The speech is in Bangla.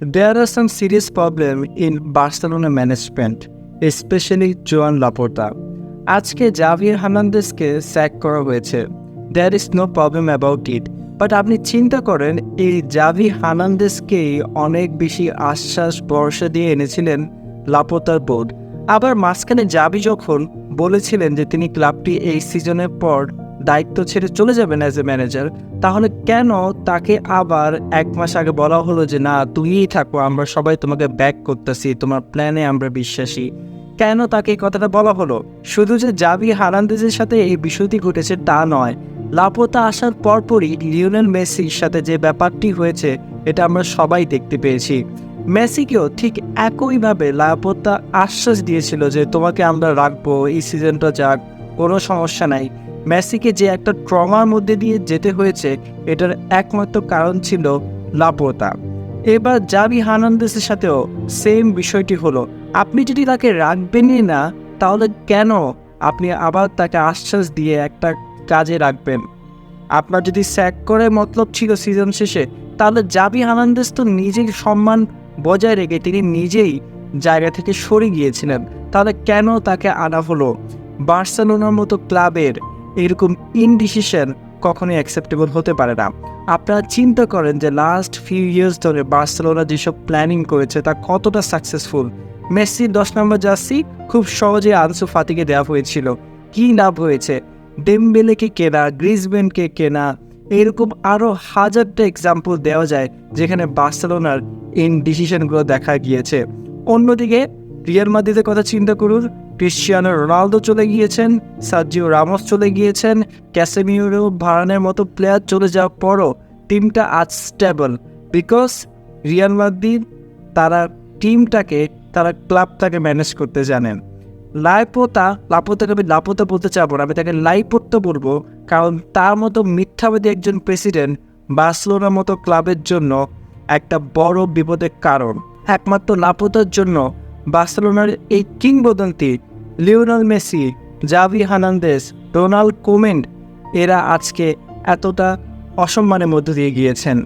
There are some serious problems in Barcelona management, especially Joan Laporta. আজকে জাভিয়ার হার্নান্দেসকে স্যাক করা হয়েছে। There is no problem about it but আপনি চিন্তা করেন এই জাভি হার্নান্দেসকেই অনেক বেশি আশ্বাস ভরসা দিয়ে এনেছিলেন লাপোতার বোর্ড আবার মাঝখানে জাভি যখন বলেছিলেন যে তিনি ক্লাবটি এই সিজনের পর দায়িত্ব ছেড়ে চলে যাবেন অ্যাজ এ ম্যানেজার তাহলে কেন তাকে আবার এক মাস আগে বলা হলো যে, না তুইই থাকো, আমরা সবাই তোমাকে ব্যাক করতেছি, তোমার প্ল্যানে আমরা বিশ্বাসী কেন তাকে এই কথাটা বলা হলো? শুধু যে জাবি হারান্দেজের সাথে এই বিষয়টি ঘটেছে তা নয়। লাপোতা আসার পরপরই লিওনেল মেসির সাথে যে ব্যাপারটি হয়েছে, এটা আমরা সবাই দেখতে পেয়েছি। মেসিকেও ঠিক একইভাবে লাপোতা আশ্বাস দিয়েছিল যে, তোমাকে আমরা রাখব, এই সিজনটা যাক, কোনো সমস্যা নাই। মেসিকে যে একটা ট্রমার মধ্যে দিয়ে যেতে হয়েছে, এটার একমাত্র কারণ ছিল লাপতা এবার জাবি হার্নান্দেসের সাথেও সেম বিষয়টি হলো। আপনি যদি তাকে রাখবেনই না, তাহলে কেন আপনি আবার তাকে আশ্বাস দিয়ে একটা কাজে রাখবেন? আপনার যদি স্যাক করে মতলব ছিল সিজন শেষে, তাহলে জাবি হার্নান্দেস তো নিজের সম্মান বজায় রেখে তিনি নিজেই জায়গা থেকে সরে গিয়েছিলেন। তাহলে কেন তাকে আনা হলো? বার্সেলোনার মতো ক্লাবের এরকম ইনডিসিশন কখনোই অ্যাকসেপ্টেবল হতে পারে না। আপনারা চিন্তা করেন যে লাস্ট ফিউ ইয়ার্স ধরে বার্সেলোনা যেসব প্ল্যানিং করেছে তা কতটা সাকসেসফুল মেসির দশ নম্বর জার্সি খুব সহজে আনসু ফাতিকে দেওয়া হয়েছিল। কী লাভ হয়েছে? ডেমবেলেকে কেনা গ্রিজবেনকে কেনা, এরকম আরও হাজারটা এক্সাম্পল দেওয়া যায় যেখানে বার্সেলোনার ইন ডিসিশনগুলো দেখা গিয়েছে। অন্যদিকে রিয়াল মাদ্রিদের কথা চিন্তা করুন ক্রিশ্চিয়ানো রোনালদো চলে গিয়েছেন, সার্জিও রামোস চলে গিয়েছেন ক্যাসেমিউরো ভারানের মতো প্লেয়ার চলে যাওয়ার পরও টিমটা আজ স্টেবল বিকজ রিয়াল মাদ্রিদ তারা টিমটাকে তারা ক্লাবটাকে ম্যানেজ করতে জানেন লাইপোতা লাপোতাকে আমি লাপোতা বলতে চাবো না, আমি তাকে লাইপোত্তা বলব কারণ তার মতো মিথ্যাবাদী একজন প্রেসিডেন্ট বার্সেলোনার মতো ক্লাবের জন্য একটা বড় বিপদের কারণ। একমাত্র লাপোতার জন্য বার্সেলোনার এই কিংবদন্তি Lionel Messi Xavi Hernandez Donald Koeman এরা আজকে এতটা অসম্মানের মধ্য দিয়ে গিয়েছেন।